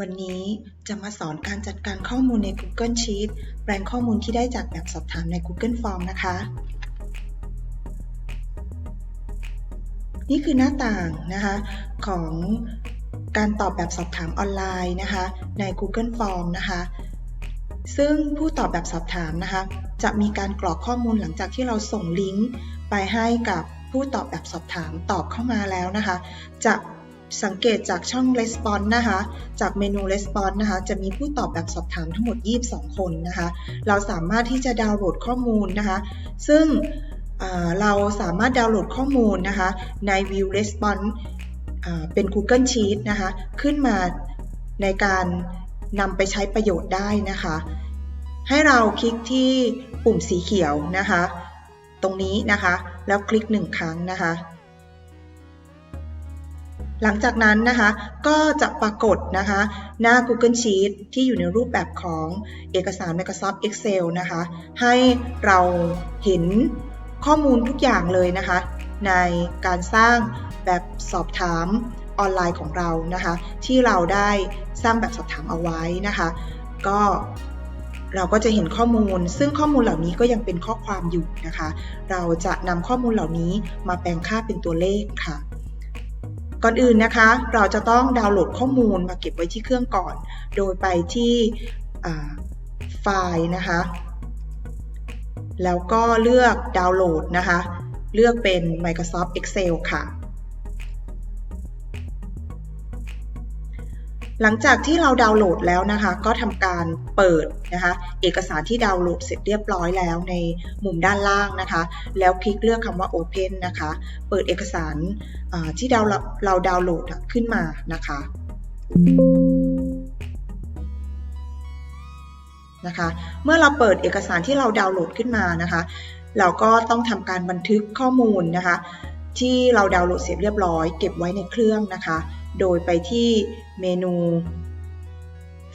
วันนี้จะมาสอนการจัดการข้อมูลใน Google Sheet แปลงข้อมูลที่ได้จากแบบสอบถามใน Google Form นะคะ นี่คือหน้าต่างนะคะของการตอบแบบสอบถามออนไลน์นะคะ ใน Google Form นะคะ ซึ่งผู้ตอบแบบสอบถามนะคะ จะมีการกรอกข้อมูลหลังจากที่เราส่งลิงก์ไปให้กับผู้ตอบแบบสอบถามตอบเข้ามาแล้วนะคะ จะ สังเกตจากช่อง Response นะคะ จากเมนู Response นะคะ จะมีผู้ตอบแบบสอบถามทั้งหมด 22 คนนะคะ เราสามารถที่จะดาวน์โหลดข้อมูลนะคะ ซึ่งเราสามารถดาวน์โหลดข้อมูลนะคะ ใน View Response เป็น Google Sheet นะคะ ขึ้นมาในการนำไปใช้ประโยชน์ได้นะคะ ให้เราคลิกที่ปุ่มสีเขียวนะคะ ตรงนี้นะคะ แล้วคลิกหนึ่งครั้งนะคะ หลังจากนั้นนะคะก็จะปรากฏนะคะหน้า Google Sheet ที่อยู่ในรูปแบบของเอกสาร Microsoft Excel นะคะให้เราเห็นข้อมูลทุกอย่างเลยนะคะในการสร้างแบบสอบถามออนไลน์ของเรานะคะที่เราได้สร้างแบบสอบถามเอาไว้นะคะก็เราก็จะเห็นข้อมูล ซึ่งข้อมูลเหล่านี้ก็ยังเป็นข้อความอยู่นะคะ เราจะนำข้อมูลเหล่านี้มาแปลงค่าเป็นตัวเลขค่ะ ก่อนอื่นนะคะ เราจะต้องดาวน์โหลดข้อมูลมาเก็บไว้ที่เครื่องก่อน โดยไปที่ไฟล์นะคะ แล้วก็เลือกดาวน์โหลดนะคะ เลือกเป็น Microsoft Excel ค่ะ หลังจากที่เราดาวน์โหลดแล้วนะคะ ก็ทำการเปิดนะคะ เอกสารที่ดาวน์โหลดเสร็จเรียบร้อยแล้วในมุมด้านล่างนะคะ แล้วคลิกเลือกคำว่า Open นะคะ เปิดเอกสารที่เราเราดาวน์โหลดขึ้นมานะคะนะคะ เมื่อเราเปิดเอกสารที่เราดาวน์โหลดขึ้นมานะคะ เราก็ต้องทำการบันทึกข้อมูลนะคะ ที่เราดาวน์โหลดเสร็จเรียบร้อย เก็บไว้ในเครื่องนะคะ โดยไปที่เมนู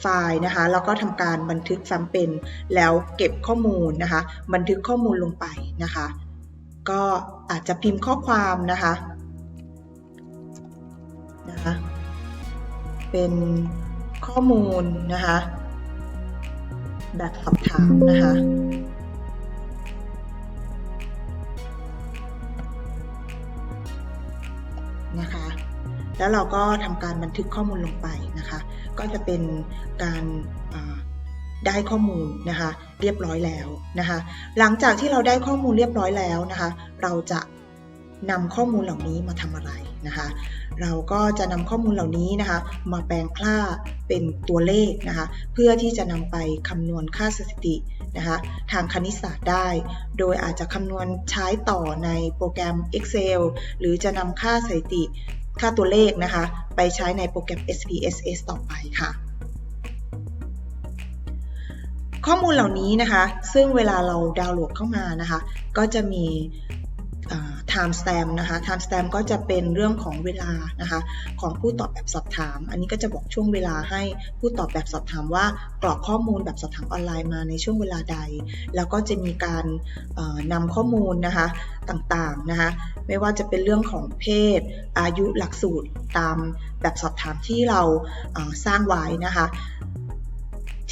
ไฟล์นะคะแล้วก็ทำการบันทึกซ้ำเป็นแล้วเก็บข้อมูลนะคะ บันทึกข้อมูลลงไปนะคะ ก็อาจจะพิมพ์ข้อความนะคะนะคะเป็นข้อมูลนะคะ แบบสอบถามนะคะ แล้วเราก็ทำการบันทึกข้อมูลลงไปนะคะ ก็จะเป็นการได้ข้อมูลนะคะ เรียบร้อยแล้วนะคะ หลังจากที่เราได้ข้อมูลเรียบร้อยแล้วนะคะ เราจะนำข้อมูลเหล่านี้มาทำอะไรนะคะ เราก็จะนำข้อมูลเหล่านี้นะคะ มาแปลงค่าเป็นตัวเลขนะคะ เพื่อที่จะนำไปคำนวณค่าสถิตินะคะทางคณิตศาสตร์ได้ โดยอาจจะคำนวณใช้ต่อในโปรแกรม Excel หรือจะนำค่าสถิติ ค่าตัวเลขนะคะ ไปใช้ในโปรแกรม SPSS ต่อไปค่ะ ข้อมูลเหล่านี้นะคะ ซึ่งเวลาเราดาวน์โหลดเข้ามานะคะ ก็จะมี time stamp นะคะ time stamp ก็จะเป็นเรื่องของเวลานะคะของผู้ตอบแบบสอบถาม อันนี้ก็จะบอกช่วงเวลาให้ผู้ตอบแบบสอบถามว่ากรอกข้อมูลแบบสอบถามออนไลน์มาในช่วงเวลาใด แล้วก็จะมีการนำข้อมูลนะคะต่างๆนะคะไม่ว่าจะเป็นเรื่องของเพศ อายุหลักสูตรตามแบบสอบถามที่เราสร้างไว้นะคะ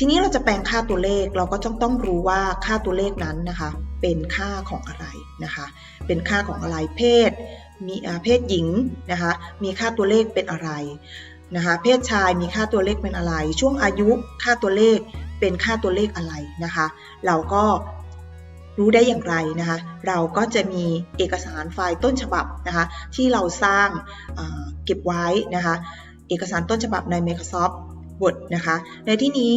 ทีนี้เราจะแปลงค่าตัวเลขเราก็ต้องต้องรู้ว่าค่าตัวเลขนั้นนะคะ เป็นค่าของอะไรนะคะ เป็นค่าของอะไรเพศ มีเพศหญิงนะคะ มีค่าตัวเลขเป็นอะไรนะคะ เพศชายมีค่าตัวเลขเป็นอะไร ช่วงอายุค่าตัวเลขเป็นค่าตัวเลขอะไรนะคะ เราก็รู้ได้อย่างไรนะคะ เราก็จะมีเอกสารไฟล์ต้นฉบับนะคะ ที่เราสร้างเก็บไว้นะคะ เอกสารต้นฉบับใน Microsoft Word นะคะ ในที่นี้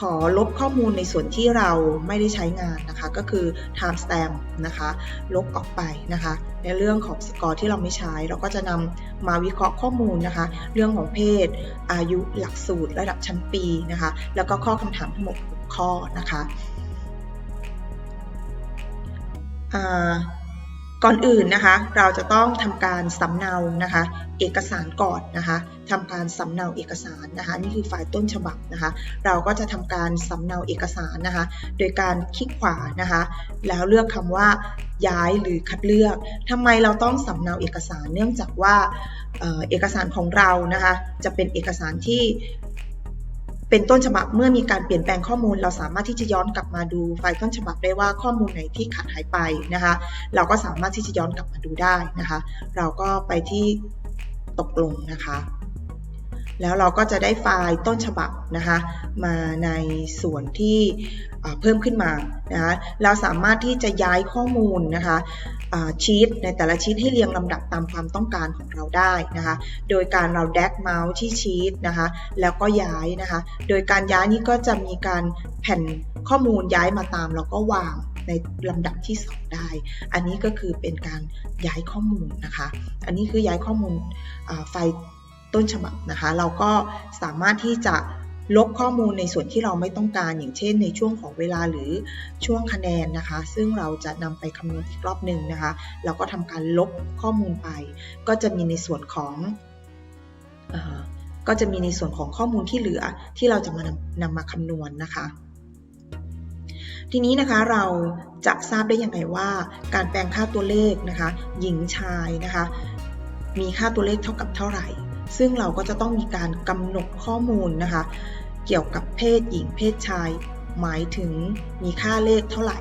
ขอลบข้อมูลในส่วนที่เราไม่ได้ใช้งานนะคะ ก็คือ timestamp นะคะ ลบออกไปนะคะ ในเรื่องของสกอร์ที่เราไม่ใช้ เราก็จะนำมาวิเคราะห์ข้อมูลนะคะ เรื่องของเพศ อายุหลักสูตร ระดับชั้นปีนะคะ แล้วก็ข้อคำถามทั้งหมดข้อนะคะ ก่อนอื่นนะคะ เราจะต้องทำการสำเนานะคะ เอกสารก่อนนะคะทำการสำเนาเอกสารนะคะ นี่คือไฟล์ต้นฉบับนะคะ เราก็จะทำการสำเนาเอกสารนะคะ โดยการคลิกขวานะคะ แล้วเลือกคำว่าย้ายหรือคัดเลือกทำไมเราต้องสำเนาเอกสารเนื่องจากว่าเอกสารของเรานะคะ จะเป็นเอกสารที่ เป็นต้นฉบับเมื่อมีการเปลี่ยนแปลงข้อมูล เราสามารถที่จะย้อนกลับมาดูไฟล์ต้นฉบับได้ว่าข้อมูลไหนที่ขาดหายไปนะคะ เราก็สามารถที่จะย้อนกลับมาดูได้นะคะ เราก็ไปที่ตกลงนะคะ แล้วเราก็จะได้ไฟล์ต้นฉบับนะคะ มาในส่วนที่ เพิ่มขึ้นมานะคะเราสามารถที่จะย้ายข้อมูลนะคะชีตในแต่ละชีตให้เรียงลำดับตามความต้องการของเราได้นะคะ โดยการเราแดกเมาส์ที่ชีตนะคะ แล้วก็ย้ายนะคะ โดยการย้ายนี้ก็จะมีการแผ่นข้อมูลย้ายมาตามแล้วก็วางในลำดับที่ 2 ได้ อันนี้ก็คือเป็นการย้ายข้อมูลนะคะ อันนี้คือย้ายข้อมูลไฟล์ต้นฉบับนะคะ เราก็สามารถที่จะ ลบข้อมูลในส่วนที่เราไม่ต้องการ อย่างเช่น ในช่วงของเวลาหรือช่วงคะแนนนะคะ ซึ่งเราจะนำไปคำนวณอีกรอบหนึ่งนะคะ เราก็ทำการลบข้อมูลไป ก็จะมีในส่วนของออก็จะมีในส่วนของข้อมูลที่เหลือที่เราจะมานำนำมาคำนวณนะคะ ทีนี้นะคะเราจะทราบได้ยังไงว่า การแปลงค่าตัวเลขนะคะ หญิงชายนะคะ มีค่าตัวเลขเท่ากับเท่าไหร่ ซึ่งเราก็จะต้องมีการกำหนดข้อมูลนะคะ เกี่ยวกับเพศหญิงเพศชาย หมายถึงมีค่าเลขเท่าไหร่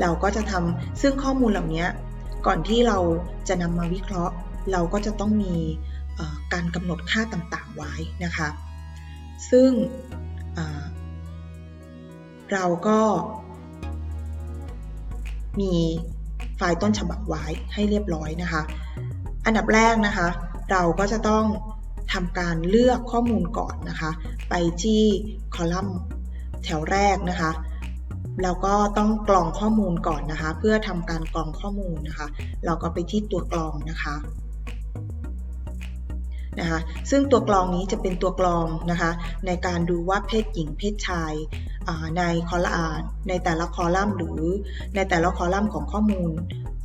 เราก็จะทำซึ่งข้อมูลเหล่านี้ก่อนที่เราจะนำมาวิเคราะห์ เราก็จะต้องมีการกำหนดค่าต่างๆไว้นะคะ ซึ่งเเราก็มีไฟล์ต้นฉบับไว้ให้เรียบร้อยนะคะ อันดับแรกนะคะ เราก็จะต้อง ทำการเลือกข้อมูลก่อนนะคะ ไปที่คอลัมน์แถวแรกนะคะเราก็ต้องกรองข้อมูลก่อนนะคะ เพื่อทำการกรองข้อมูลนะคะ เราก็ไปที่ตัวกรองนะคะนะคะซึ่งตัวกรองนี้จะเป็นตัวกรองนะคะ ในการดูว่าเพศหญิงเพศชายในคอลัมน์ในแต่ละคอลัมน์หรือในแต่ละคอลัมน์ของข้อมูล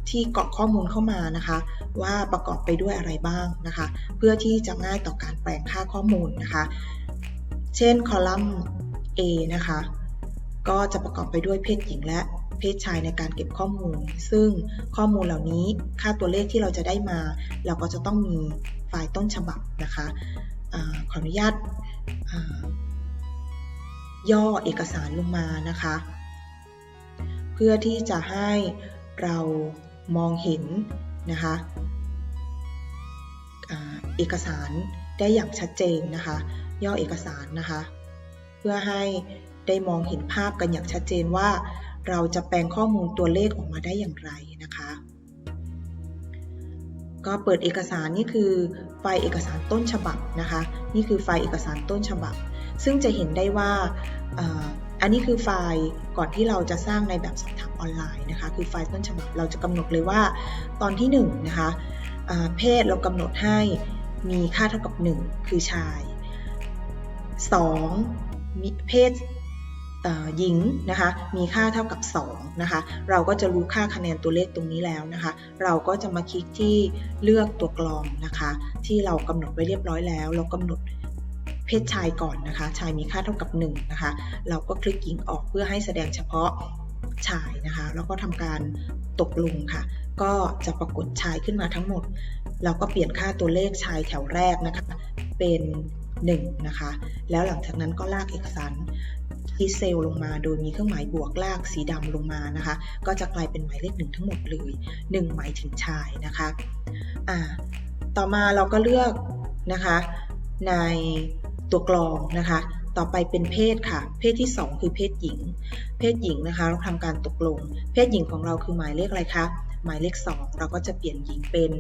ที่เกาะข้อมูลเข้ามานะคะ ว่าประกอบไปด้วยอะไรบ้างนะคะ เพื่อที่จะง่ายต่อการแปลงค่าข้อมูลนะคะ เช่นคอลัมน์ A นะคะ ก็จะประกอบไปด้วยเพศหญิงและเพศชายในการเก็บข้อมูล ซึ่งข้อมูลเหล่านี้ค่าตัวเลขที่เราจะได้มา เราก็จะต้องมีไฟล์ต้นฉบับนะคะอขออนุญาตย่อเอกสารลงมานะคะ เพื่อที่จะให้เรา มองเห็นนะคะเอกสารได้อย่างชัดเจนนะคะ ย่อเอกสารนะคะ เพื่อให้ได้มองเห็นภาพกันอย่างชัดเจนว่า เราจะแปลงข้อมูลตัวเลขออกมาได้อย่างไรนะคะ ก็เปิดเอกสารนี่คือไฟล์เอกสารต้นฉบับนะคะ นี่คือไฟล์เอกสารต้นฉบับ ซึ่งจะเห็นได้ว่าอันนี้คือไฟล์ก่อนที่เราจะสร้างในแบบสอบถาม ออนไลน์นะคะ คือไฟล์ต้นฉบับเราจะกำหนดเลยว่าตอนที่1นงนะคะเพศเรากำหนดให้มีค่าเท่ากับ 1 คือชาย 2. มีเพศหญิงนะคะมีค่าเท่ากับ2นะคะเราก็จะรู้ค่าคะแนนตัวเลขตรงนี้แล้วนะคะ เราก็จะมาคลิกที่เลือกตัวกรองนะคะ ที่เรากำหนดไว้เรียบร้อยแล้ว เรากำหนดเพศชายก่อนนะคะ ชายมีค่าเท่ากับ1นะคะ เราก็คลิกหญิงออกเพื่อให้แสดงเฉพาะ ชายนะคะ แล้วก็ทำการตกลงค่ะ ก็จะปรากฏชายขึ้นมาทั้งหมด เราก็เปลี่ยนค่าตัวเลขชายแถวแรกนะคะ เป็น1นะคะ แล้วหลังจากนั้นก็ลากเอกสารที่เซลล์ลงมาโดยมีเครื่องหมายบวกลากสีดำลงมานะคะ ก็จะกลายเป็นหมายเลขหนึ่งทั้งหมดเลย 1 หมายถึงชายนะคะอ่าต่อมาเราก็เลือกนะคะในตัวกรองนะคะ ต่อไปเป็นเพศค่ะ เพศที่ 2 คือเพศหญิง เพศหญิงนะคะ เราทำการตกลง เพศหญิงของเราคือหมายเลขอะไรคะหมายเลข 2 เราก็จะเปลี่ยนหญิงเป็น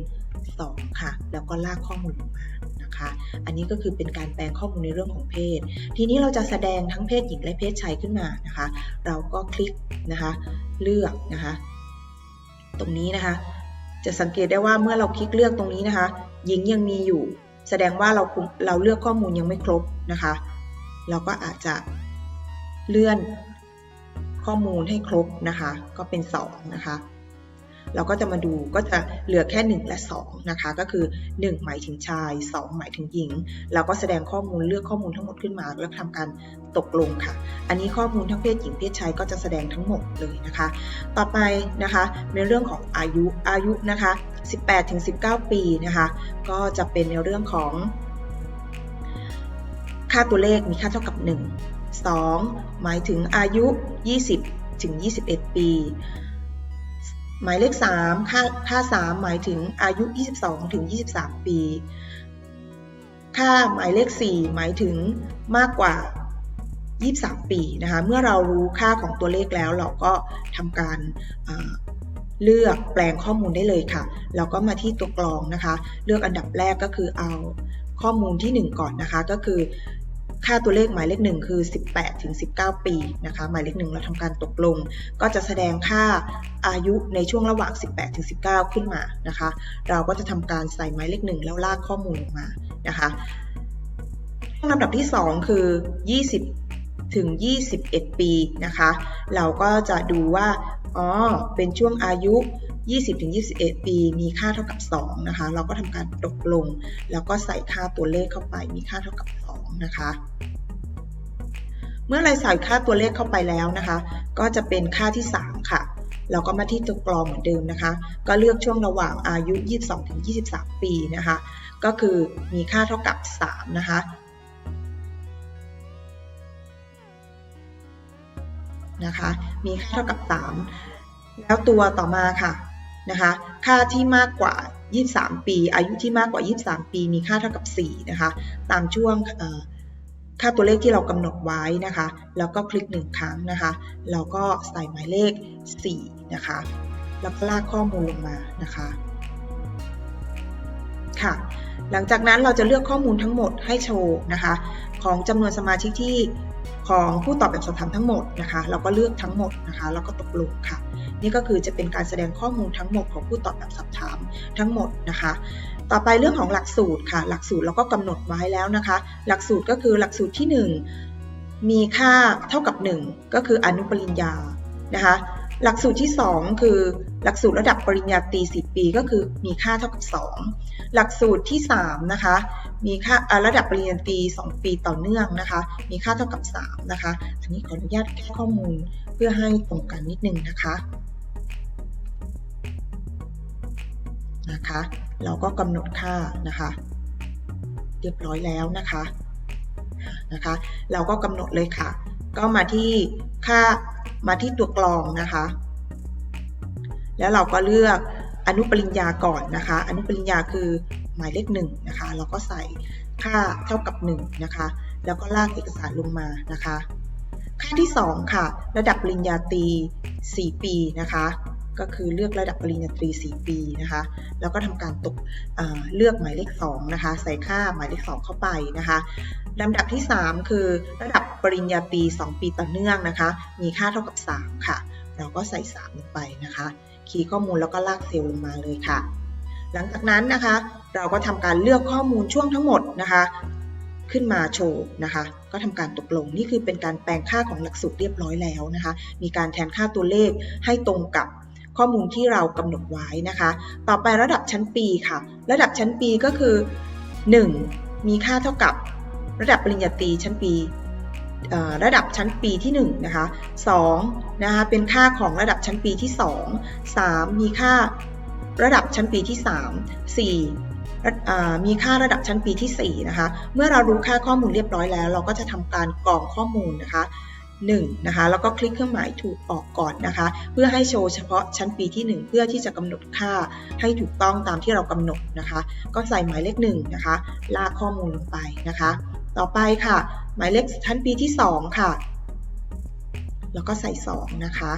2 ค่ะ แล้วก็ลากข้อมูลลงมานะคะ อันนี้ก็คือเป็นการแปลงข้อมูลในเรื่องของเพศ ทีนี้เราจะแสดงทั้งเพศหญิงและเพศชายขึ้นมานะคะ เราก็คลิกนะคะ เลือกนะคะ ตรงนี้นะคะ จะสังเกตได้ว่าเมื่อเราคลิกเลือกตรงนี้นะคะ หญิงยังมีอยู่ แสดงว่าเราเราเลือกข้อมูลยังไม่ครบนะคะ เราก็อาจจะเลื่อนข้อมูลให้ครบนะคะ ก็เป็น 2 นะคะ เราก็จะมาดูก็จะเหลือแค่ 1 และ 2 นะคะ ก็คือ 1 หมายถึงชาย 2 หมายถึงหญิง เราก็แสดงข้อมูลเลือกข้อมูลทั้งหมดขึ้นมา แล้วทำการตกลงค่ะ อันนี้ข้อมูลทั้งเพศหญิงเพศชายก็จะแสดงทั้งหมดเลยนะคะ ต่อไปนะคะในเรื่องของอายุอายุนะคะ 18-19 ปีนะคะ ก็จะเป็นในเรื่องของ ค่าตัวเลขมีค่าเท่ากับ 1 2 หมายถึงอายุ 20 ถึง 21 ปี หมายเลข 3 ค่าค่า 3 หมายถึงอายุ 22 ถึง 23 ปี ค่าหมายเลข 4 หมายถึงมากกว่า 23 ปีนะคะ เมื่อเรารู้ค่าของตัวเลขแล้วเราก็ทำการเลือกแปลงข้อมูลได้เลยค่ะ เราก็มาที่ตัวกรองนะคะ เลือกอันดับแรกก็คือเอาข้อมูลที่ 1 ก่อนนะคะ ก็คือ ค่าตัวเลขหมายเลขหนึ่งคือ 18ถึง19 ปีนะคะหมายเลขหนึ่งเราทำการตกลง ก็จะแสดงค่าอายุในช่วงระหว่าง 18ถึง19 ขึ้นมานะคะ เราก็จะทำการใส่หมายเลขหนึ่งแล้วลากข้อมูลลงมานะคะลำดับที่ 2 คือ 20 ถึง 21 ปีนะคะ เราก็จะดูว่าอ๋อเป็นช่วงอายุ 20-21 ปี มีค่าเท่ากับ 2 นะคะ เราก็ทำการตกลง แล้วก็ใส่ค่าตัวเลขเข้าไป มีค่าเท่ากับ 2นะคะ เมื่อเราใส่ค่าตัวเลขเข้าไปแล้วนะคะ ก็จะเป็นค่าที่ 3 ค่ะ เราก็มาที่ตัวกรองเหมือนเดิมนะคะ ก็เลือกช่วงระหว่างอายุ 22-23 ปีนะคะ ก็คือมีค่าเท่ากับ 3 นะคะนะคะมีค่าเท่ากับ 3 แล้วตัวต่อมาค่ะนะคะ ค่าที่มากกว่า 23 ปี อายุที่มากกว่า 23 ปี มีค่าเท่ากับ 4 นะคะ ตามช่วงค่าตัวเลขที่เรากำหนดไว้นะคะ แล้วก็คลิก 1 ครั้งนะคะ เราก็ใส่หมายเลข 4 นะคะ แล้วก็ลากข้อมูลลงมานะคะ ค่ะ หลังจากนั้นเราจะเลือกข้อมูลทั้งหมดให้โชว์นะคะ ของจำนวนสมาชิกที่ของผู้ตอบแบบสอบถามทั้งหมดนะคะ เราก็เลือกทั้งหมดนะคะ แล้วก็ตกลงค่ะ นี่ก็คือจะเป็นการแสดงข้อมูลทั้งหมดของผู้ตอบแบบสอบถามทั้งหมดนะคะ ต่อไปเรื่องของหลักสูตรค่ะ หลักสูตรเราก็กำหนดไว้แล้วนะคะ หลักสูตรก็คือหลักสูตรที่ 1 มีค่าเท่ากับ 1 ก็คืออนุปริญญานะคะหลักสูตรที่ 2 คือหลักสูตรระดับปริญญาตรี10 ปีก็คือมีค่าเท่ากับ 2 หลักสูตรที่3นะคะมีค่าระดับปริญญาตรี2 ปีต่อเนื่องนะคะ มีค่าเท่ากับ3นะคะ อันนี้ขออนุญาตแก้ข้อมูลเพื่อให้ตรงกันนิดนึงนะคะ นะคะ เราก็กำหนดค่านะคะ เรียบร้อยแล้วนะคะนะคะ เราก็กำหนดเลยค่ะ ก็มาที่ค่ามาที่ตัวกรองนะคะ แล้วเราก็เลือกอนุปริญญาก่อนนะคะ อนุปริญญาคือหมายเลขหนึ่งนะคะ เราก็ใส่ค่าเท่ากับ1นะคะ แล้วก็ลากเอกสารลงมานะคะ ค่าที่ 2 ค่ะ ระดับปริญญาตรี4 ปีนะคะ ก็คือเลือกระดับปริญญาตรี 4 ปีนะคะ แล้วก็ทำการตกเลือกหมายเลข2นะคะ ใส่ค่าหมายเลข 2 เข้าไปนะคะลำดับที่ 3 คือระดับปริญญาตรี 2 ปีต่อเนื่องนะคะ มีค่าเท่ากับ 3 ค่ะ เราก็ใส่ 3 ลงไปนะคะ คีย์ข้อมูลแล้วก็ลากเซลล์ลงมาเลยค่ะ หลังจากนั้นนะคะ เราก็ทำการเลือกข้อมูลช่วงทั้งหมดนะคะขึ้นมาโชว์นะคะ ก็ทำการตกลงนี่คือเป็นการแปลงค่าของหลักสูตรเรียบร้อยแล้วนะคะ มีการแทนค่าตัวเลขให้ตรงกับ ข้อมูลที่เรากำหนดไว้นะคะ ต่อไประดับชั้นปีค่ะ ระดับชั้นปีก็คือ 1 มีค่าเท่ากับระดับปริญญาตรีชั้นปีระดับชั้นปีที่1นะคะ2นะคะเป็นค่าของระดับชั้นปีที่ 2 3 มีค่าระดับชั้นปีที่ 3 4มีค่าระดับชั้นปีที่4นะคะ เมื่อเรารู้ค่าข้อมูลเรียบร้อยแล้ว เราก็จะทำการกรองข้อมูลนะคะ 1นะคะแล้วก็คลิกเครื่องหมายถูกออกก่อนนะคะ เพื่อให้โชว์เฉพาะชั้นปีที่ 1 เพื่อที่จะกำหนดค่าให้ถูกต้องตามที่เรากำหนดนะคะ ก็ใส่หมายเลข1นะคะ ลากข้อมูลลงไปนะคะ ต่อไปค่ะ หมายเลขชั้นปีที่ 2 ค่ะ แล้วก็ใส่ 2 นะคะ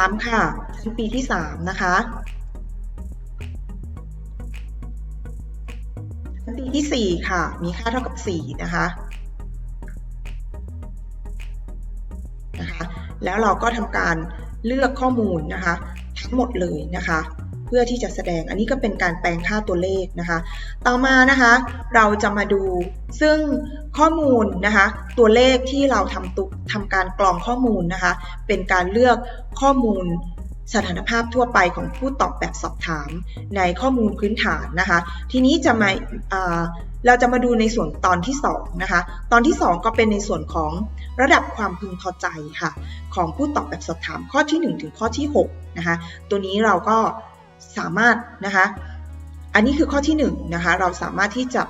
3ค่ะชั้นปีที่ 3 นะคะ ปีที่ 4 ค่ะ มีค่าเท่ากับ 4 นะคะนะคะแล้วเราก็ทำการเลือกข้อมูลนะคะ ทั้งหมดเลยนะคะ เพื่อที่จะแสดงอันนี้ก็เป็นการแปลงค่าตัวเลขนะคะ ต่อมานะคะเราจะมาดูซึ่งข้อมูลนะคะ ตัวเลขที่เราทำตุทำการกรองข้อมูลนะคะ เป็นการเลือกข้อมูล สถานภาพทั่วไปของผู้ตอบแบบสอบถามในข้อมูลพื้นฐานนะคะ ทีนี้จะมาเราจะมาดูในส่วนตอนที่2นะคะ ตอนที่ 2 ก็เป็นในส่วนของระดับความพึงพอใจค่ะ ของผู้ตอบแบบสอบถามข้อที่ 1 ถึงข้อที่6นะคะ ตัวนี้เราก็สามารถนะคะ อันนี้คือข้อที่1นะคะ เราสามารถที่จะ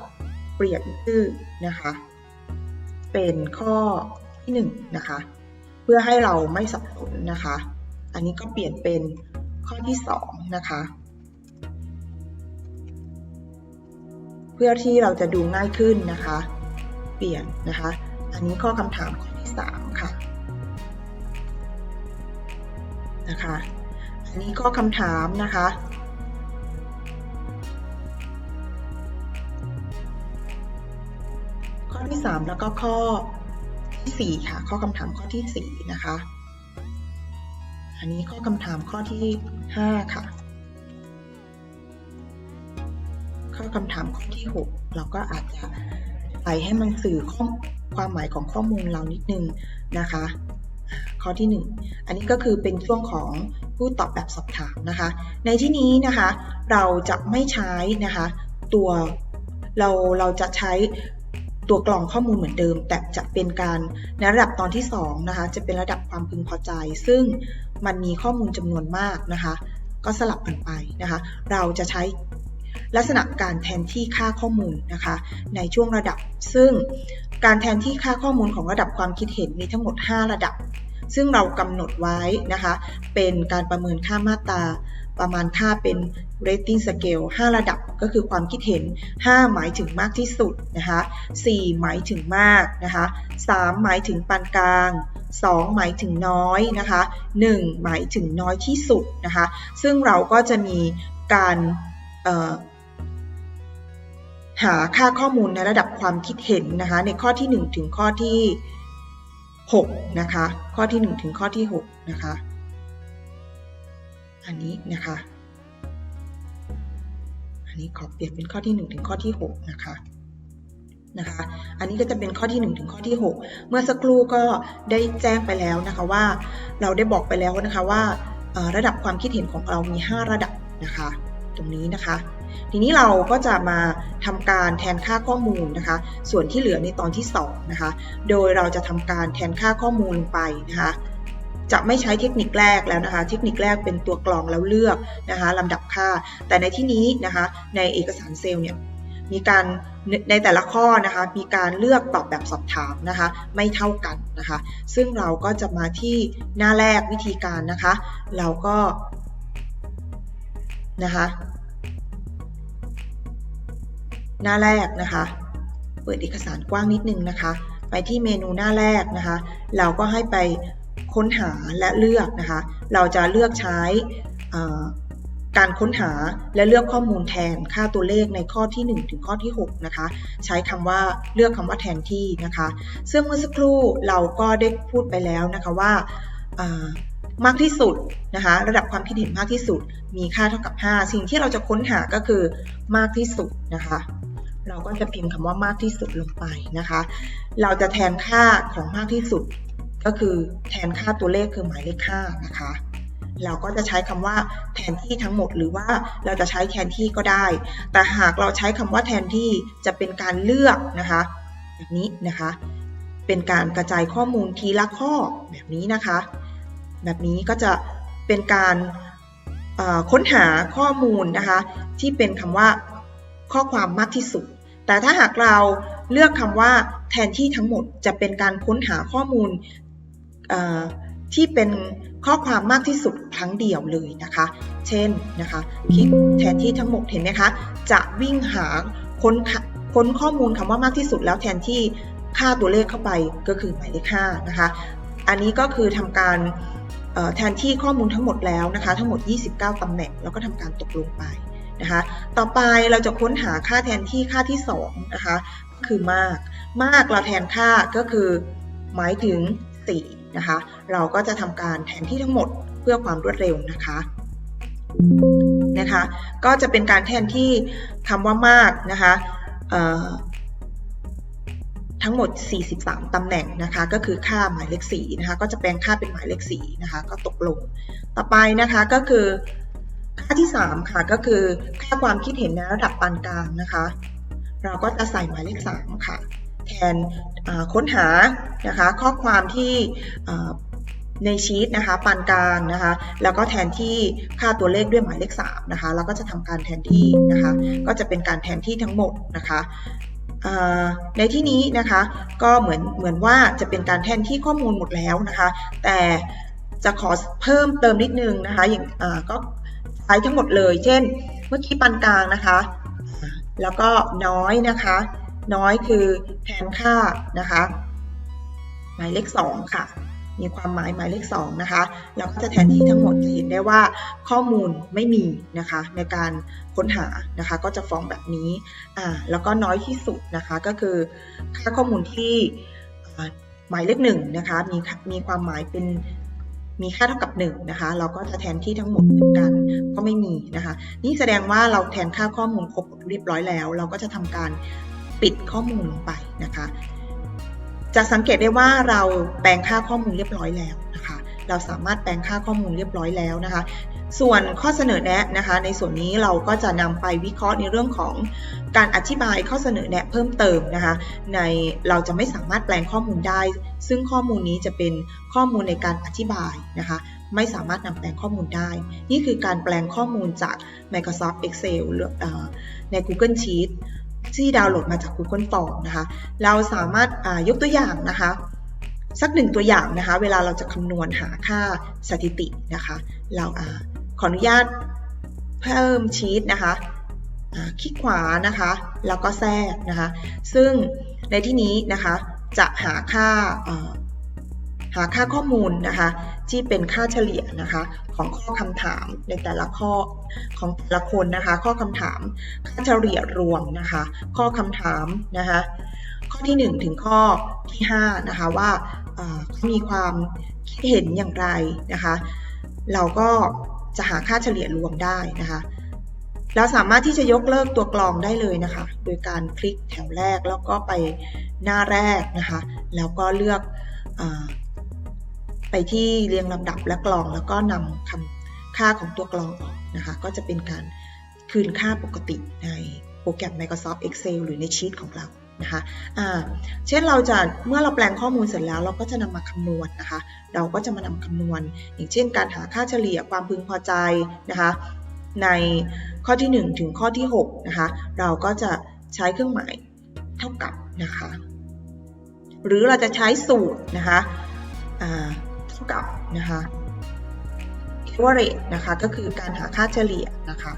เปลี่ยนชื่อนะคะ เป็นข้อที่1นะคะ เพื่อให้เราไม่สับสนนะคะ อันนี้ก็เปลี่ยนเป็นข้อที่ 2 นะคะ เพื่อที่เราจะดูง่ายขึ้นนะคะ เปลี่ยนนะคะ อันนี้ข้อคำถามข้อที่ 3 ค่ะนะคะอันนี้ข้อคำถามนะคะข้อที่ 3 แล้วก็ข้อที่ 4 ค่ะ ข้อคำถามข้อที่ 4 นะคะ อันนี้ข้อคำถามข้อที่ 5 ค่ะ ข้อคำถามข้อที่ 6 เราก็อาจจะไปให้มันสื่อข้อความหมายของข้อมูลเรานิดนึงนะคะ ข้อที่ 1 อันนี้ก็คือเป็นช่วงของผู้ตอบแบบสอบถามนะคะ ในที่นี้นะคะ เราจะไม่ใช้นะคะ ตัวเราเราจะใช้ ตัวกล่องข้อมูลเหมือนเดิม แต่จะเป็นการในระดับตอนที่2นะคะจะเป็นระดับความพึงพอใจ ซึ่งมันมีข้อมูลจำนวนมากนะคะ ก็สลับกันไปนะคะ เราจะใช้ลักษณะการแทนที่ค่าข้อมูลนะคะ ในช่วงระดับ ซึ่งการแทนที่ค่าข้อมูลของระดับความคิดเห็นมีทั้งหมด 5 ระดับ ซึ่งเรากำหนดไว้นะคะ เป็นการประเมินค่ามาตราประมาณค่าเป็น rating scale 5 ระดับก็คือความคิดเห็น 5 หมายถึงมากที่สุดนะคะ4หมายถึงมากนะคะ3หมายถึงปานกลาง 2 หมายถึงน้อยนะคะ1หมายถึงน้อยที่สุดนะคะซึ่งเราก็จะมีการหาค่าข้อมูลในระดับความคิดเห็นนะคะในข้อที่ 1 ถึงข้อที่6นะคะข้อที่ 1 ถึงข้อที่6นะคะอันนี้นะคะ นนี้ขอเปลี่ยนเป็นข้อที่ 1 ถึงข้อที่ 6 นะคะนะคะ อันนี้ก็จะเป็นข้อที่ 1 ถึงข้อที่ 6 เมื่อสักครู่ก็ได้แจ้งไปแล้วนะคะว่าเราได้บอกไปแล้วนะคะว่าระดับความคิดเห็นของเรามี 5 ระดับนะคะ ตรงนี้นะคะ ทีนี้เราก็จะมาทำการแทนค่าข้อมูลนะคะ ส่วนที่เหลือในตอนที่2นะคะ โดยเราจะทำการแทนค่าข้อมูลลงไปนะคะ จะไม่ใช้เทคนิคแรกแล้วนะคะ เทคนิคแรกเป็นตัวกรองแล้วเลือกนะคะลำดับค่า แต่ในที่นี้นะคะในเอกสารเซลล์เนี่ยมีการในแต่ละข้อนะคะมีการเลือกตอบแบบสอบถามนะคะไม่เท่ากันนะคะ ซึ่งเราก็จะมาที่หน้าแรกวิธีการนะคะ เราก็นะคะหน้าแรกนะคะ เปิดเอกสารกว้างนิดนึงนะคะ ไปที่เมนูหน้าแรกนะคะ เราก็ให้ไป ค้นหาและเลือกนะคะ เราจะเลือกใช้การค้นหาและเลือกข้อมูลแทนค่าตัวเลขในข้อที่ 1 ถึงข้อที่6นะคะ ใช้คำว่าเลือกคำว่าแทนที่นะคะ ซึ่งเมื่อสักครู่เราก็ได้พูดไปแล้วนะคะว่ามากที่สุดนะคะ ระดับความคิดเห็นมากที่สุด มีค่าเท่ากับ 5 สิ่งที่เราจะค้นหาก็คือมากที่สุดนะคะ เราก็จะพิมพ์คำว่ามากที่สุดลงไปนะคะ เราจะแทนค่าของมากที่สุด ก็คือแทนค่าตัวเลขคือหมายเลขค่านะคะ เราก็จะใช้คำว่าแทนที่ทั้งหมดหรือว่าเราจะใช้แทนที่ก็ได้ แต่หากเราใช้คำว่าแทนที่จะเป็นการเลือกนะคะแบบนี้นะคะ เป็นการกระจายข้อมูลทีละข้อแบบนี้นะคะ แบบนี้ก็จะเป็นการค้นหาข้อมูลนะคะ ที่เป็นคำว่าข้อความมากที่สุด แต่ถ้าหากเราเลือกคำว่าแทนที่ทั้งหมดจะเป็นการค้นหาข้อมูล ที่เป็นข้อความมากที่สุดครั้งเดียวเลยนะคะ เช่นนะคะคลิกแทนที่ทั้งหมดเห็นไหมคะ จะวิ่งหาค้นค้นข้อมูลคำว่ามากที่สุดแล้วแทนที่ค่าตัวเลขเข้าไปก็คือหมายเลขห้านะคะ อันนี้ก็คือทำการแทนที่ข้อมูลทั้งหมดแล้วนะคะ ทั้งหมด 29ตำแหน่งแล้วก็ทำการตกลงไปนะคะ ต่อไปเราจะค้นหาค่าแทนที่ค่าที่2นะคะ คือมาก มากเราแทนค่าก็คือหมายถึง 4 นะคะ เราก็จะทำการแทนที่ทั้งหมดเพื่อความรวดเร็วนะคะนะคะ ก็จะเป็นการแทนที่คำว่ามากนะคะทั้งหมด 43 ตำแหน่งนะคะ ก็คือค่าหมายเลข4นะคะ ก็จะแปลงค่าเป็นหมายเลข4นะคะ ก็ตกลง ต่อไปนะคะก็คือค่าที่ 3 ค่ะ ก็คือค่าความคิดเห็นในระดับปานกลางนะคะ เราก็จะใส่หมายเลข 3 ค่ะ แทนค้นหานะคะข้อความที่ในชีตนะคะปานกลางนะคะแล้วก็แทนที่ค่าตัวเลขด้วยหมายเลข3นะคะแล้วก็จะทำการแทนที่นะคะก็จะเป็นการแทนที่ทั้งหมดนะคะในที่นี้นะคะก็เหมือนเหมือนว่าจะเป็นการแทนที่ข้อมูลหมดแล้วนะคะแต่จะขอเพิ่มเติมนิดนึงนะคะอย่างก็ใช้ทั้งหมดเลย เช่น เมื่อกี้ปานกลางนะคะ แล้วก็น้อยนะคะ น้อยคือแทนค่านะคะหมายเลข 2 ค่ะ มีความหมายหมายเลข 2 นะคะ เราก็จะแทนที่ทั้งหมดจะเห็นได้ว่าข้อมูลไม่มีนะคะ ในการค้นหานะคะ ก็จะฟ้องแบบนี้อ่าแล้วก็น้อยที่สุดนะคะก็คือค่าข้อมูลที่หมายเลขหนึ่งนะคะมีมีความหมายเป็นมีค่าเท่ากับ1นะคะ เราก็จะแทนที่ทั้งหมดเหมือนกันก็ไม่มีนะคะ นี่แสดงว่าเราแทนค่าข้อมูลครบเรียบร้อยแล้ว เราก็จะทำการ ปิดข้อมูลลงไปนะคะ จะสังเกตได้ว่าเราแปลงค่าข้อมูลเรียบร้อยแล้วนะคะ เราสามารถแปลงค่าข้อมูลเรียบร้อยแล้วนะคะ ส่วนข้อเสนอแนะนะคะ ในส่วนนี้เราก็จะนำไปวิเคราะห์ในเรื่องของการอธิบายข้อเสนอแนะเพิ่มเติมนะคะ ในเราจะไม่สามารถแปลงข้อมูลได้ ซึ่งข้อมูลนี้จะเป็นข้อมูลในการอธิบายนะคะไม่สามารถนำแปลงข้อมูลได้ นี่คือการแปลงข้อมูลจาก Microsoft Excel ใน Google Sheets ที่ดาวน์โหลดมาจาก Google Form นะคะ เราสามารถยกตัวอย่างนะคะ สักหนึ่งตัวอย่างนะคะ เวลาเราจะคำนวณหาค่าสถิตินะคะ เราอขออนุญาตเพิ่มชีตนะคะคลิกขวานะคะ แล้วก็แทรกนะคะ ซึ่งในที่นี้นะคะจะหาค่า หาค่าข้อมูลนะคะ ที่เป็นค่าเฉลี่ยนะคะของข้อคำถามในแต่ละข้อของแต่ละคนนะคะ ข้อคำถามค่าเฉลี่ยรวมนะคะ ข้อคำถามนะคะ ข้อที่ 1 ถึงข้อที่5นะคะว่าเขามีความคิดเห็นอย่างไรนะคะ เราก็จะหาค่าเฉลี่ยรวมได้นะคะเราสามารถที่จะยกเลิกตัวกรองได้เลยนะคะ โดยการคลิกแถวแรกแล้วก็ไปหน้าแรกนะคะ แล้วก็เลือกอ ไปที่เรียงลำดับและกรอง แล้วก็นำคำค่าของตัวกรองออกนะคะ ก็จะเป็นการคืนค่าปกติในโปรแกรม Microsoft Excel หรือในชีตของเรานะคะอ่าเช่นเราจะเมื่อเราแปลงข้อมูลเสร็จแล้ว เราก็จะนำมาคำนวณนะคะ เราก็จะมานำคำนวณ อย่างเช่น การหาค่าเฉลี่ยความพึงพอใจนะคะในข้อที่ 1 ถึงข้อที่6นะคะเราก็จะใช้เครื่องหมายเท่ากับนะคะ หรือเราจะใช้สูตรนะคะ กับนะคะ average นะคะก็คือการหาค่าเฉลี่ยนะคะ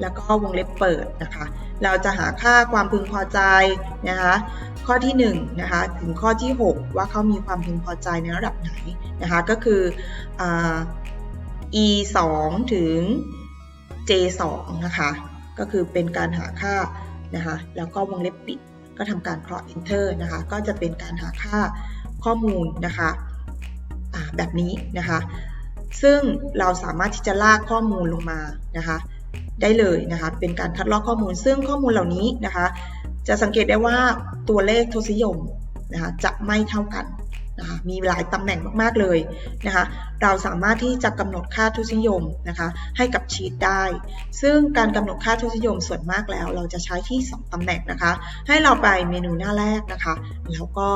แล้วก็วงเล็บเปิดนะคะ เราจะหาค่าความพึงพอใจนะคะ ข้อที่1นะคะถึงข้อที่ 6 ว่าเขามีความพึงพอใจในระดับไหนนะคะ ก็คืออ e 2ถึง j 2นะคะ ก็คือเป็นการหาค่านะคะ แล้วก็วงเล็บปิด ก็ทำการ cross enter นะคะ ก็จะเป็นการหาค่าข้อมูลนะคะ แบบนี้นะคะ ซึ่งเราสามารถที่จะลากข้อมูลลงมานะคะ ได้เลยนะคะ เป็นการคัดลอกข้อมูล ซึ่งข้อมูลเหล่านี้นะคะ จะสังเกตได้ว่าตัวเลขทศนิยมนะคะจะไม่เท่ากันนะคะมีหลายตำแหน่งมาก ๆ เลยนะคะ เราสามารถที่จะกำหนดค่าทศนิยมนะคะให้กับชีตได้ ซึ่งการกำหนดค่าทศนิยมส่วนมากแล้ว เราจะใช้ที่ 2ตำแหน่งนะคะ ให้เราไปเมนูหน้าแรกนะคะ แล้วก็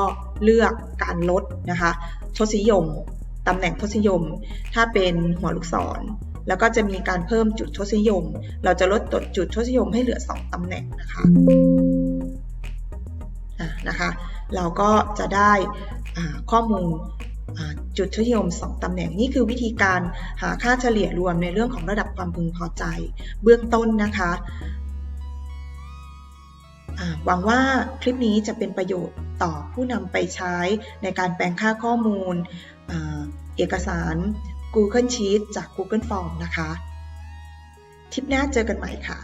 เลือกการลดนะคะ ทศนิยมตำแหน่งทศนิยม ถ้าเป็นหัวลูกศร แล้วก็จะมีการเพิ่มจุดทศนิยม เราจะลดจุดทศนิยมให้เหลือ 2ตำแหน่งนะคะนะคะ เราก็จะได้ข้อมูลจุดทศนิยม 2ตำแหน่งนี่คือวิธีการหาค่าเฉลี่ยรวมในเรื่องของระดับความพึงพอใจ เบื้องต้นนะคะ หวังว่าคลิปนี้จะเป็นประโยชน์ต่อผู้นำไปใช้ในการแปลงค่าข้อมูลเอกสาร Google Sheet จาก Google Form นะคะทิปหน้าเจอกันใหม่ค่ะ